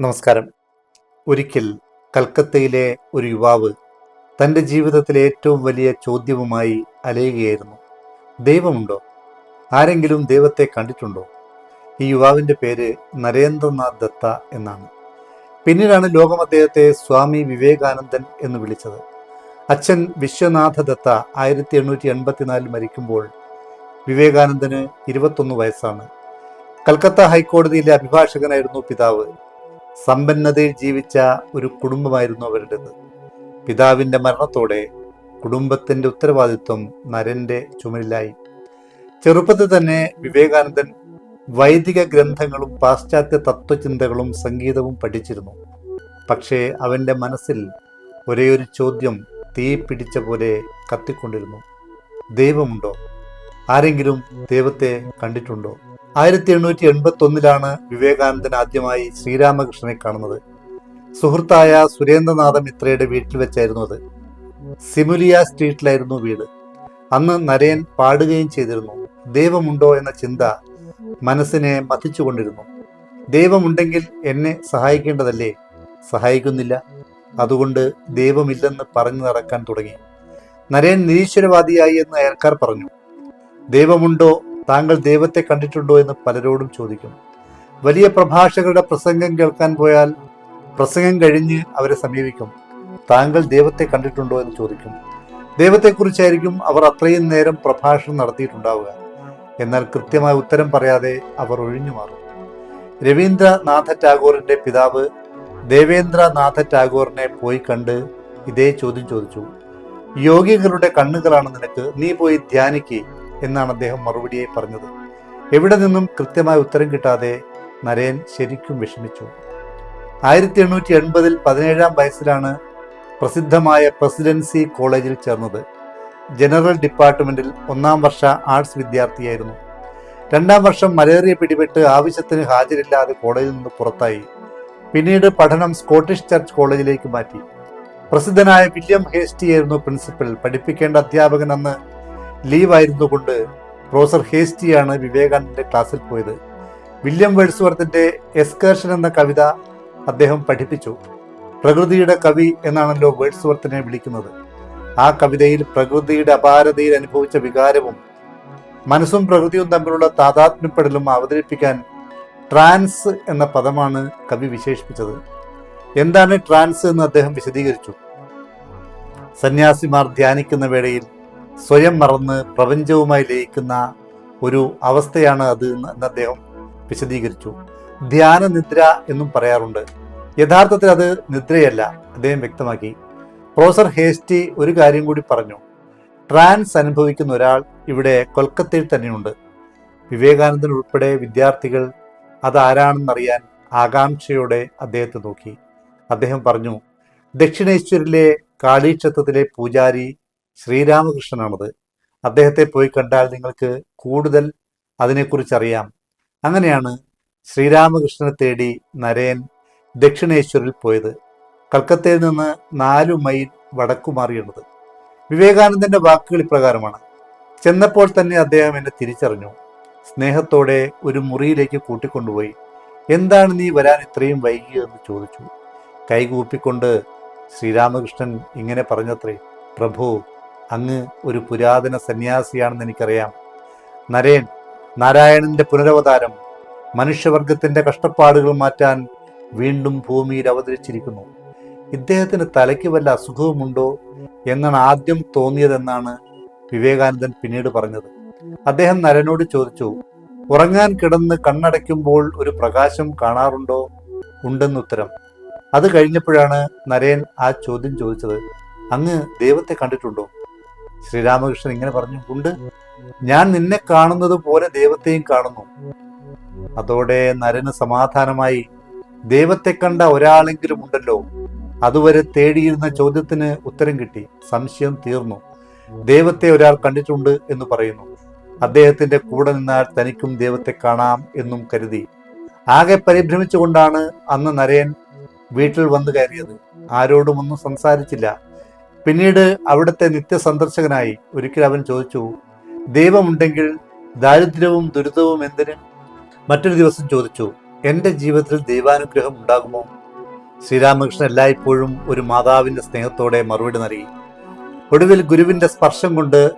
നമസ്കാരം. ഒരിക്കൽ കൽക്കത്തയിലെ ഒരു യുവാവ് തന്റെ ജീവിതത്തിലെ ഏറ്റവും വലിയ ചോദ്യവുമായി അലയുകയായിരുന്നു. ദൈവമുണ്ടോ? ആരെങ്കിലും ദൈവത്തെ കണ്ടിട്ടുണ്ടോ? ഈ യുവാവിന്റെ പേര് നരേന്ദ്രനാഥ് ദത്ത എന്നാണ്. പിന്നീടാണ് ലോകം അദ്ദേഹത്തെ സ്വാമി വിവേകാനന്ദൻ എന്ന് വിളിച്ചത്. അച്ഛൻ വിശ്വനാഥ ദത്ത ആയിരത്തി എണ്ണൂറ്റി എൺപത്തിനാലിൽ മരിക്കുമ്പോൾ വിവേകാനന്ദന് ഇരുപത്തൊന്ന് വയസ്സാണ്. കൽക്കത്ത ഹൈക്കോടതിയിലെ അഭിഭാഷകനായിരുന്നു പിതാവ് സമ്പന്നതയിൽ ജീവിച്ച ഒരു കുടുംബമായിരുന്നു അവരുടേത്. പിതാവിന്റെ മരണത്തോടെ കുടുംബത്തിന്റെ ഉത്തരവാദിത്വം നരന്റെ ചുമലിലായി ചെറുപ്പത്തിൽ തന്നെ വിവേകാനന്ദൻ വൈദിക ഗ്രന്ഥങ്ങളും പാശ്ചാത്യ തത്വചിന്തകളും സംഗീതവും പഠിച്ചിരുന്നു. പക്ഷേ അവന്റെ മനസ്സിൽ ഒരേയൊരു ചോദ്യം തീ പിടിച്ച പോലെ കത്തിക്കൊണ്ടിരുന്നു. ദൈവമുണ്ടോ? ആരെങ്കിലും ദൈവത്തെ കണ്ടിട്ടുണ്ടോ? ആയിരത്തി എണ്ണൂറ്റി എൺപത്തി ഒന്നിലാണ് വിവേകാനന്ദൻ ആദ്യമായി ശ്രീരാമകൃഷ്ണനെ കാണുന്നത്. സുഹൃത്തായ സുരേന്ദ്രനാഥ മിത്രയുടെ വീട്ടിൽ വെച്ചായിരുന്നു അത്. സിമുലിയ സ്ട്രീറ്റിലായിരുന്നു വീട്. അന്ന് നരയൻ പാടുകയും ചെയ്തിരുന്നു. ദൈവമുണ്ടോ എന്ന ചിന്ത മനസ്സിനെ മതിച്ചുകൊണ്ടിരുന്നു ദൈവമുണ്ടെങ്കിൽ എന്നെ സഹായിക്കേണ്ടതല്ലേ? സഹായിക്കുന്നില്ല. അതുകൊണ്ട് ദൈവമില്ലെന്ന് പറഞ്ഞു നടക്കാൻ തുടങ്ങി. നരയൻ നിരീശ്വരവാദിയായി എന്ന് അയൽക്കാർ പറഞ്ഞു. ദൈവമുണ്ടോ താങ്കൾ ദൈവത്തെ കണ്ടിട്ടുണ്ടോ എന്ന് പലരോടും ചോദിക്കും. വലിയ പ്രഭാഷകരുടെ പ്രസംഗം കേൾക്കാൻ പോയാൽ പ്രസംഗം കഴിഞ്ഞ് അവരെ സമീപിക്കും. താങ്കൾ ദൈവത്തെ കണ്ടിട്ടുണ്ടോ എന്ന് ചോദിക്കും. ദൈവത്തെക്കുറിച്ചായിരിക്കും അവർ അത്രയും നേരം പ്രഭാഷണം നടത്തിയിട്ടുണ്ടാവുക. എന്നാൽ കൃത്യമായ ഉത്തരം പറയാതെ അവർ ഒഴിഞ്ഞു മാറും. രവീന്ദ്രനാഥ ടാഗോറിന്റെ പിതാവ് ദേവേന്ദ്രനാഥ ടാഗോറിനെ പോയി കണ്ട് ഇതേ ചോദ്യം ചോദിച്ചു. യോഗികളുടെ കണ്ണുകളാണ് നിനക്ക്. നീ പോയി ധ്യാനിക്ക്. എന്നാണ് അദ്ദേഹം മറുപടിയായി പറഞ്ഞത്. എവിടെ നിന്നും കൃത്യമായ ഉത്തരം കിട്ടാതെ നരയൻ ശരിക്കും വിഷമിച്ചു. ആയിരത്തി എണ്ണൂറ്റി എൺപതിൽ പതിനേഴാം വയസ്സിലാണ് പ്രസിദ്ധമായ പ്രസിഡൻസി കോളേജിൽ ചേർന്നത്. ജനറൽ ഡിപ്പാർട്ട്മെന്റിൽ ഒന്നാം വർഷ ആർട്സ് വിദ്യാർത്ഥിയായിരുന്നു. രണ്ടാം വർഷം മലേറിയ പിടിപെട്ട് ആവശ്യത്തിന് ഹാജരില്ലാതെ കോളേജിൽ നിന്ന് പുറത്തായി. പിന്നീട് പഠനം സ്കോട്ടിഷ് ചർച്ച് കോളേജിലേക്ക് മാറ്റി. പ്രസിദ്ധനായ വില്യം ഹേസ്റ്റിയായിരുന്നു പ്രിൻസിപ്പൽ. പഠിപ്പിക്കേണ്ട അധ്യാപകൻ അന്ന് ലീവായിരുന്നു കൊണ്ട് പ്രൊഫസർ ഹേസ്റ്റിയാണ് വിവേകാനന്ദന്റെ ക്ലാസ്സിൽ പോയത്. വില്യം വേഴ്സ്വർത്തിന്റെ എസ്കേർഷൻ എന്ന കവിത അദ്ദേഹം പഠിപ്പിച്ചു. പ്രകൃതിയുടെ കവി എന്നാണല്ലോ വേഴ്സ്വർത്തിനെ വിളിക്കുന്നത്. ആ കവിതയിൽ പ്രകൃതിയുടെ അപാരതയിൽ അനുഭവിച്ച വികാരവും മനസ്സും പ്രകൃതിയും തമ്മിലുള്ള താതാത്മ്യപ്പെടലും അവതരിപ്പിക്കാൻ ട്രാൻസ് എന്ന പദമാണ് കവി വിശേഷിപ്പിച്ചത്. എന്താണ് ട്രാൻസ് എന്ന് അദ്ദേഹം വിശദീകരിച്ചു. സന്യാസിമാർ ധ്യാനിക്കുന്ന വേളയിൽ സ്വയം മറന്ന് പ്രപഞ്ചവുമായി ലയിക്കുന്ന ഒരു അവസ്ഥയാണ് അത് എന്ന് അദ്ദേഹം വിശദീകരിച്ചു. ധ്യാന നിദ്ര എന്നും പറയാറുണ്ട്. യഥാർത്ഥത്തിൽ അത് നിദ്രയല്ല അദ്ദേഹം വ്യക്തമാക്കി. പ്രൊഫസർ ഹേസ്റ്റി ഒരു കാര്യം കൂടി പറഞ്ഞു. ട്രാൻസ് അനുഭവിക്കുന്ന ഒരാൾ ഇവിടെ കൊൽക്കത്തയിൽ തന്നെയുണ്ട്. വിവേകാനന്ദൻ ഉൾപ്പെടെ വിദ്യാർത്ഥികൾ അതാരാണെന്നറിയാൻ ആകാംക്ഷയോടെ അദ്ദേഹത്തെ നോക്കി. അദ്ദേഹം പറഞ്ഞു ദക്ഷിണേശ്വരിലെ കാളീക്ഷേത്രത്തിലെ പൂജാരി ശ്രീരാമകൃഷ്ണനാണത്. അദ്ദേഹത്തെ പോയി കണ്ടാൽ നിങ്ങൾക്ക് കൂടുതൽ അതിനെക്കുറിച്ച് അറിയാം അങ്ങനെയാണ് ശ്രീരാമകൃഷ്ണനെ തേടി നരയൻ ദക്ഷിണേശ്വരിൽ പോയത്. കൽക്കത്തയിൽ നിന്ന് നാലു മൈൽ വടക്കുമാറിയുള്ളത് വിവേകാനന്ദന്റെ വാക്കുകൾ ഇപ്രകാരമാണ്. ചെന്നപ്പോൾ തന്നെ അദ്ദേഹം എന്നെ തിരിച്ചറിഞ്ഞു. സ്നേഹത്തോടെ ഒരു മുറിയിലേക്ക് കൂട്ടിക്കൊണ്ടുപോയി. എന്താണ് നീ വരാൻ ഇത്രയും വൈകിയതെന്ന് ചോദിച്ചു. കൈകൂപ്പിക്കൊണ്ട് ശ്രീരാമകൃഷ്ണൻ ഇങ്ങനെ പറഞ്ഞത്രേ പ്രഭു അങ്ങ് ഒരു പുരാതന സന്യാസിയാണെന്ന് എനിക്കറിയാം. നരേൻ നാരായണന്റെ പുനരവതാരം മനുഷ്യവർഗത്തിന്റെ കഷ്ടപ്പാടുകൾ മാറ്റാൻ വീണ്ടും ഭൂമിയിൽ അവതരിച്ചിരിക്കുന്നു. ഇദ്ദേഹത്തിന് തലയ്ക്ക് വല്ല അസുഖവുമുണ്ടോ എന്നാണ് ആദ്യം തോന്നിയതെന്നാണ് വിവേകാനന്ദൻ പിന്നീട് പറഞ്ഞത്. അദ്ദേഹം നരനോട് ചോദിച്ചു ഉറങ്ങാൻ കിടന്ന് കണ്ണടയ്ക്കുമ്പോൾ ഒരു പ്രകാശം കാണാറുണ്ടോ? ഉണ്ടെന്നുത്തരം അത് കഴിഞ്ഞപ്പോഴാണ് നരേൻ ആ ചോദ്യം ചോദിച്ചത്. അങ്ങ് ദൈവത്തെ കണ്ടിട്ടുണ്ടോ? ശ്രീരാമകൃഷ്ണൻ ഇങ്ങനെ പറഞ്ഞു ഉണ്ട്. ഞാൻ നിന്നെ കാണുന്നത് പോലെ ദൈവത്തെയും കാണുന്നു. അതോടെ നരന് സമാധാനമായി ദൈവത്തെ കണ്ട ഒരാളെങ്കിലും ഉണ്ടല്ലോ. അതുവരെ തേടിയിരുന്ന ചോദ്യത്തിന് ഉത്തരം കിട്ടി. സംശയം തീർന്നു. ദൈവത്തെ ഒരാൾ കണ്ടിട്ടുണ്ട് എന്ന് പറയുന്നു. അദ്ദേഹത്തിന്റെ കൂടെ നിന്നാൽ തനിക്കും ദൈവത്തെ കാണാം എന്നും കരുതി. ആകെ പരിഭ്രമിച്ചുകൊണ്ടാണ് അന്ന് നരയൻ വീട്ടിൽ വന്നു കയറിയത്. ആരോടും ഒന്നും സംസാരിച്ചില്ല. പിന്നീട് അവിടുത്തെ നിത്യസന്ദർശകനായി ഒരിക്കൽ അവൻ ചോദിച്ചു ദൈവമുണ്ടെങ്കിൽ ദാരിദ്ര്യവും ദുരിതവും എന്തിന്? മറ്റൊരു ദിവസം ചോദിച്ചു എന്റെ ജീവിതത്തിൽ ദൈവാനുഗ്രഹം ഉണ്ടാകുമോ? ശ്രീരാമകൃഷ്ണൻ എല്ലായ്പ്പോഴും ഒരു മാതാവിന്റെ സ്നേഹത്തോടെ മറുപടി നൽകി. ഒടുവിൽ ഗുരുവിന്റെ സ്പർശം കൊണ്ട്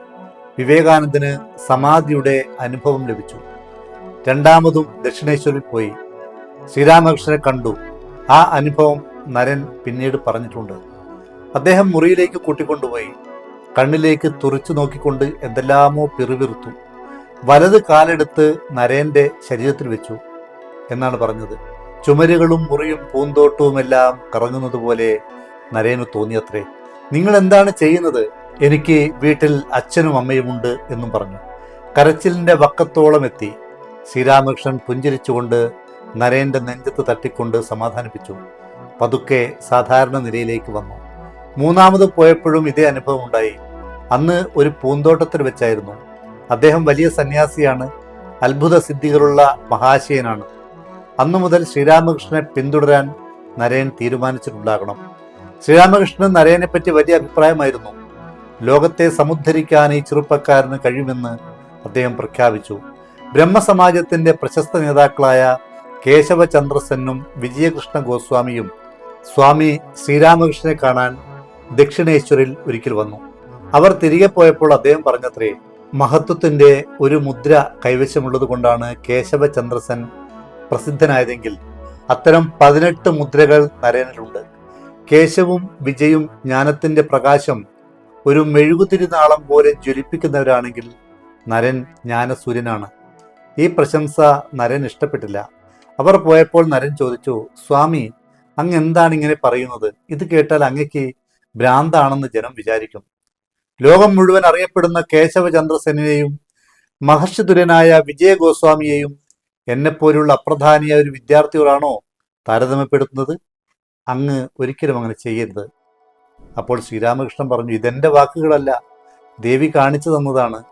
വിവേകാനന്ദന് സമാധിയുടെ അനുഭവം ലഭിച്ചു. രണ്ടാമതും ദക്ഷിണേശ്വരിൽ പോയി. ശ്രീരാമകൃഷ്ണനെ കണ്ടു. ആ അനുഭവം നരൻ പിന്നീട് പറഞ്ഞിട്ടുണ്ട്. അദ്ദേഹം മുറിയിലേക്ക് കൂട്ടിക്കൊണ്ടുപോയി. കണ്ണിലേക്ക് തുറച്ചു നോക്കിക്കൊണ്ട് എന്തെല്ലാമോ പിറുവിറുത്തു വലത് കാലെടുത്ത് നരേന്റെ ശരീരത്തിൽ വെച്ചു എന്നാണ് പറഞ്ഞത്. ചുമരുകളും മുറിയും പൂന്തോട്ടവുമെല്ലാം കറങ്ങുന്നത് പോലെ നരേന് തോന്നിയത്രേ. നിങ്ങൾ എന്താണ് ചെയ്യുന്നത്? എനിക്ക് വീട്ടിൽ അച്ഛനും അമ്മയുമുണ്ട് എന്നും പറഞ്ഞു. കരച്ചിലിന്റെ വക്കത്തോളം എത്തി. ശ്രീരാമകൃഷ്ണൻ പുഞ്ചിരിച്ചുകൊണ്ട് നരേന്റെ നെഞ്ചത്ത് തട്ടിക്കൊണ്ട് സമാധാനിപ്പിച്ചു. പതുക്കെ സാധാരണ നിലയിലേക്ക് വന്നു. മൂന്നാമത് പോയപ്പോഴും ഇതേ അനുഭവം ഉണ്ടായി. അന്ന് ഒരു പൂന്തോട്ടത്തിൽ വെച്ചായിരുന്നു. അദ്ദേഹം വലിയ സന്യാസിയാണ് അത്ഭുത സിദ്ധികളുള്ള മഹാശയനാണ്. അന്നു മുതൽ ശ്രീരാമകൃഷ്ണനെ പിന്തുടരാൻ നരയൻ തീരുമാനിച്ചിട്ടുണ്ടാകണം. ശ്രീരാമകൃഷ്ണൻ നരയനെ പറ്റി വലിയ അഭിപ്രായമായിരുന്നു. ലോകത്തെ സമുദ്ധരിക്കാൻ ഈ ചെറുപ്പക്കാരന് കഴിയുമെന്ന് അദ്ദേഹം പ്രഖ്യാപിച്ചു. ബ്രഹ്മസമാജത്തിന്റെ പ്രശസ്ത നേതാക്കളായ കേശവചന്ദ്രസെന്നും വിജയകൃഷ്ണ ഗോസ്വാമിയും സ്വാമി ശ്രീരാമകൃഷ്ണനെ കാണാൻ ദക്ഷിണേശ്വരിൽ ഒരിക്കൽ വന്നു. അവർ തിരികെ പോയപ്പോൾ അദ്ദേഹം പറഞ്ഞത്രേ മഹത്വത്തിന്റെ ഒരു മുദ്ര കൈവശമുള്ളത് കൊണ്ടാണ് കേശവചന്ദ്രസൻ പ്രസിദ്ധനായതെങ്കിൽ അത്തരം പതിനെട്ട് മുദ്രകൾ നരേനിലുണ്ട് കേശവും വിജയും ജ്ഞാനത്തിന്റെ പ്രകാശം ഒരു മെഴുകുതിരിനാളം പോലെ ജ്വലിപ്പിക്കുന്നവരാണെങ്കിൽ നരൻ ജ്ഞാനസൂര്യനാണ്. ഈ പ്രശംസ നരൻ ഇഷ്ടപ്പെട്ടില്ല. അവർ പോയപ്പോൾ നരൻ ചോദിച്ചു സ്വാമി അങ്ങ് എന്താണ് ഇങ്ങനെ പറയുന്നത്? ഇത് കേട്ടാൽ അങ്ങയ്ക്ക് ഭ്രാന്താണെന്ന് ജനം വിചാരിക്കും ലോകം മുഴുവൻ അറിയപ്പെടുന്ന കേശവചന്ദ്രസെനെയും മഹർഷിതുരനായ വിജയ ഗോസ്വാമിയെയും എന്നെപ്പോലുള്ള അപ്രധാനിയ ഒരു വിദ്യാർത്ഥികളാണോ താരതമ്യപ്പെടുത്തുന്നത്? അങ്ങ് ഒരിക്കലും അങ്ങനെ ചെയ്യരുത്. അപ്പോൾ ശ്രീരാമകൃഷ്ണൻ പറഞ്ഞു ഇതെന്റെ വാക്കുകളല്ല. ദേവി കാണിച്ചു തന്നതാണ്.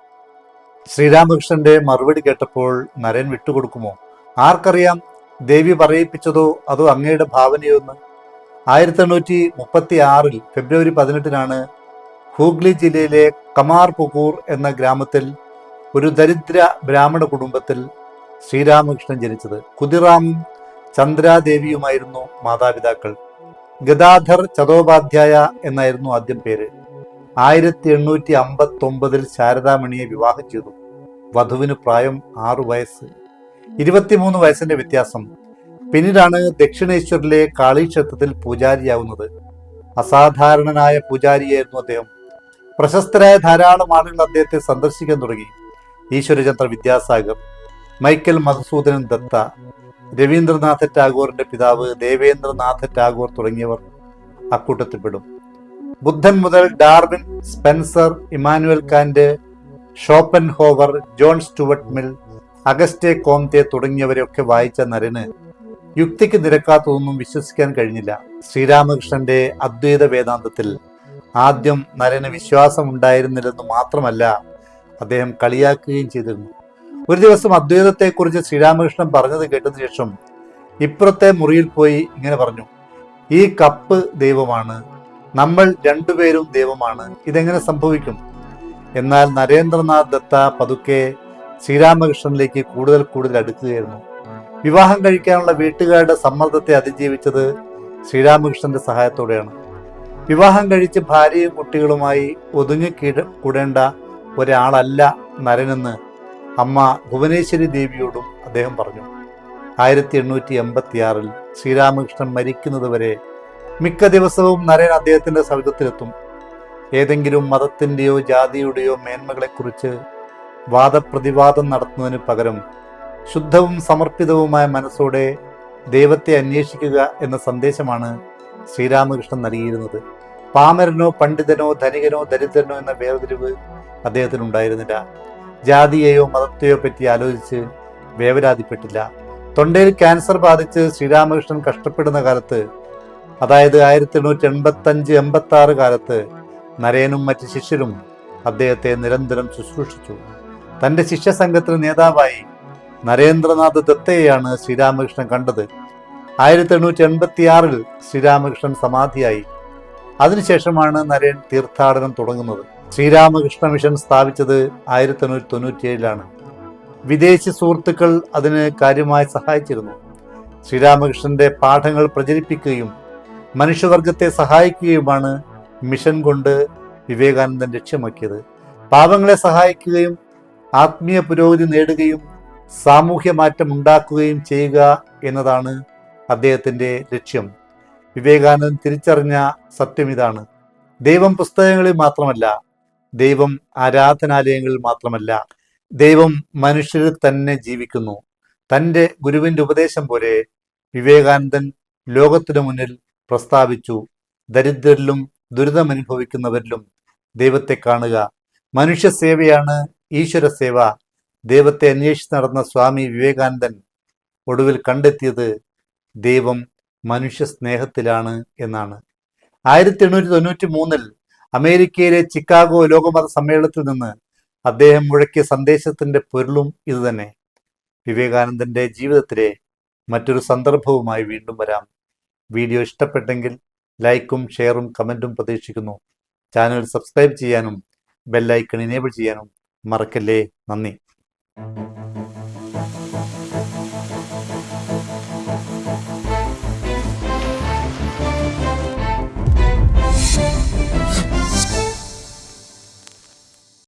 ശ്രീരാമകൃഷ്ണന്റെ മറുപടി കേട്ടപ്പോൾ നരൻ വിട്ടുകൊടുക്കുമോ? ആർക്കറിയാം ദേവി പറയിപ്പിച്ചതോ അതോ അങ്ങയുടെ ഭാവനയോ എന്ന്. ആയിരത്തി എണ്ണൂറ്റി മുപ്പത്തി ആറിൽ ഫെബ്രുവരി പതിനെട്ടിനാണ് ഹൂഗ്ലി ജില്ലയിലെ കമാർ പുകൂർ എന്ന ഗ്രാമത്തിൽ ഒരു ദരിദ്ര ബ്രാഹ്മണ കുടുംബത്തിൽ ശ്രീരാമകൃഷ്ണൻ ജനിച്ചത്. കുതിറാമും ചന്ദ്രാദേവിയുമായിരുന്നു മാതാപിതാക്കൾ. ഗദാധർ ചതോപാധ്യായ എന്നായിരുന്നു ആദ്യം പേര്. ആയിരത്തി എണ്ണൂറ്റി അമ്പത്തി ഒമ്പതിൽ ശാരദാമണിയെ വിവാഹം ചെയ്തു. വധുവിന് പ്രായം ആറു വയസ്സ്. ഇരുപത്തിമൂന്ന് വയസ്സിന്റെ വ്യത്യാസം പിന്നീടാണ് ദക്ഷിണേശ്വരിലെ കാളിക്ഷേത്രത്തിൽ പൂജാരിയാവുന്നത്. അസാധാരണനായ പൂജാരിയായിരുന്നു അദ്ദേഹം. പ്രശസ്തരായ ധാരാളം ആളുകൾ അദ്ദേഹത്തെ സന്ദർശിക്കാൻ തുടങ്ങി. ഈശ്വരചന്ദ്ര വിദ്യാസാഗർ മൈക്കൽ മധുസൂദനൻ ദത്ത രവീന്ദ്രനാഥ ടാഗോറിന്റെ പിതാവ് ദേവേന്ദ്രനാഥ ടാഗോർ തുടങ്ങിയവർ അക്കൂട്ടത്തിൽപ്പെടും. ബുദ്ധൻ മുതൽ Darwin Spencer Immanuel Kant Schopenhauer John Stuart Mill Auguste Comte തുടങ്ങിയവരെയൊക്കെ വായിച്ച നരന് യുക്തിക്ക് നിരക്കാത്തതൊന്നും വിശ്വസിക്കാൻ കഴിഞ്ഞില്ല. ശ്രീരാമകൃഷ്ണന്റെ അദ്വൈത വേദാന്തത്തിൽ ആദ്യം നരന് വിശ്വാസം ഉണ്ടായിരുന്നില്ലെന്ന് മാത്രമല്ല അദ്ദേഹം കളിയാക്കുകയും ചെയ്തിരുന്നു. ഒരു ദിവസം അദ്വൈതത്തെക്കുറിച്ച് ശ്രീരാമകൃഷ്ണൻ പറഞ്ഞത് കേട്ടതിനു ശേഷം ഇപ്പുറത്തെ മുറിയിൽ പോയി ഇങ്ങനെ പറഞ്ഞു ഈ കപ്പ് ദൈവമാണ് നമ്മൾ രണ്ടുപേരും ദൈവമാണ് ഇതെങ്ങനെ സംഭവിക്കും? എന്നാൽ നരേന്ദ്രനാഥ് ദത്ത പതുക്കെ ശ്രീരാമകൃഷ്ണനിലേക്ക് കൂടുതൽ കൂടുതൽ അടുക്കുകയായിരുന്നു. വിവാഹം കഴിക്കാനുള്ള വീട്ടുകാരുടെ സമ്മർദ്ദത്തെ അതിജീവിച്ചത് ശ്രീരാമകൃഷ്ണന്റെ സഹായത്തോടെയാണ്. വിവാഹം കഴിച്ച് ഭാര്യയും കുട്ടികളുമായി ഒതുങ്ങി കീഴ കൂടേണ്ട ഒരാളല്ല നരനെന്ന് അമ്മ ഭുവനേശ്വരി ദേവിയോടും അദ്ദേഹം പറഞ്ഞു. ആയിരത്തി എണ്ണൂറ്റി എൺപത്തിയാറിൽ ശ്രീരാമകൃഷ്ണൻ മരിക്കുന്നതുവരെ മിക്ക ദിവസവും നരൻ അദ്ദേഹത്തിന്റെ സവിധത്തിലെത്തും ഏതെങ്കിലും മതത്തിന്റെയോ ജാതിയുടെയോ മേന്മകളെക്കുറിച്ച് വാദപ്രതിവാദം നടത്തുന്നതിന് പകരം ശുദ്ധവും സമർപ്പിതവുമായ മനസ്സോടെ ദൈവത്തെ അന്വേഷിക്കുക എന്ന സന്ദേശമാണ് ശ്രീരാമകൃഷ്ണൻ നൽകിയിരുന്നത്. പാമരനോ പണ്ഡിതനോ ധനികനോ ദരിദ്രനോ എന്ന വേർതിരിവ് അദ്ദേഹത്തിന് ഉണ്ടായിരുന്നില്ല ജാതിയെയോ മതത്തെയോ പറ്റി ആലോചിച്ച് വേവരാതിപ്പെട്ടില്ല. തൊണ്ടയിൽ ക്യാൻസർ ബാധിച്ച് ശ്രീരാമകൃഷ്ണൻ കഷ്ടപ്പെടുന്ന കാലത്ത് അതായത് ആയിരത്തി എണ്ണൂറ്റി എൺപത്തി അഞ്ച് എൺപത്തി ആറ് കാലത്ത് നരേനും മറ്റ് ശിഷ്യരും അദ്ദേഹത്തെ നിരന്തരം ശുശ്രൂഷിച്ചു. തന്റെ ശിഷ്യസംഘത്തിന് നേതാവായി നരേന്ദ്രനാഥ് ദത്തയെയാണ് ശ്രീരാമകൃഷ്ണൻ കണ്ടത്. ആയിരത്തി എണ്ണൂറ്റി എൺപത്തി ആറിൽ ശ്രീരാമകൃഷ്ണൻ സമാധിയായി. അതിനുശേഷമാണ് നരേൻ തീർത്ഥാടനം തുടങ്ങുന്നത്. ശ്രീരാമകൃഷ്ണ മിഷൻ സ്ഥാപിച്ചത് ആയിരത്തി എണ്ണൂറ്റി തൊണ്ണൂറ്റിയേഴിലാണ് വിദേശി സുഹൃത്തുക്കൾ അതിന് കാര്യമായി സഹായിച്ചിരുന്നു. ശ്രീരാമകൃഷ്ണന്റെ പാഠങ്ങൾ പ്രചരിപ്പിക്കുകയും മനുഷ്യവർഗത്തെ സഹായിക്കുകയുമാണ് മിഷൻ കൊണ്ട് വിവേകാനന്ദൻ ലക്ഷ്യമാക്കിയത്. പാപങ്ങളെ സഹായിക്കുകയും ആത്മീയ പുരോഗതി നേടുകയും സാമൂഹ്യ മാറ്റം ഉണ്ടാക്കുകയും ചെയ്യുക എന്നതാണ് അദ്ദേഹത്തിന്റെ ലക്ഷ്യം. വിവേകാനന്ദൻ തിരിച്ചറിഞ്ഞ സത്യം ഇതാണ്. ദൈവം പുസ്തകങ്ങളിൽ മാത്രമല്ല ദൈവം ആരാധനാലയങ്ങളിൽ മാത്രമല്ല ദൈവം മനുഷ്യരിൽ തന്നെ ജീവിക്കുന്നു. തന്റെ ഗുരുവിന്റെ ഉപദേശം പോലെ വിവേകാനന്ദൻ ലോകത്തിനു മുന്നിൽ പ്രസ്താവിച്ചു ദരിദ്രരിലും ദുരിതമനുഭവിക്കുന്നവരിലും ദൈവത്തെ കാണുക. മനുഷ്യ സേവയാണ് ഈശ്വര സേവ ദൈവത്തെ അന്വേഷിച്ച് നടന്ന സ്വാമി വിവേകാനന്ദൻ ഒടുവിൽ കണ്ടെത്തിയത് ദൈവം മനുഷ്യ സ്നേഹത്തിലാണ് എന്നാണ്. ആയിരത്തി എണ്ണൂറ്റി തൊണ്ണൂറ്റി മൂന്നിൽ അമേരിക്കയിലെ ചിക്കാഗോ ലോകമത സമ്മേളനത്തിൽ നിന്ന് അദ്ദേഹം മുഴക്കിയ സന്ദേശത്തിന്റെ പൊരുളും ഇതുതന്നെ. വിവേകാനന്ദന്റെ ജീവിതത്തിലെ മറ്റൊരു സന്ദർഭവുമായി വീണ്ടും വരാം. വീഡിയോ ഇഷ്ടപ്പെട്ടെങ്കിൽ ലൈക്കും ഷെയറും കമന്റും പ്രതീക്ഷിക്കുന്നു. ചാനൽ സബ്സ്ക്രൈബ് ചെയ്യാനും ബെല്ലൈക്കൺ എനേബിൾ ചെയ്യാനും മറക്കല്ലേ. നന്ദി. Thank you.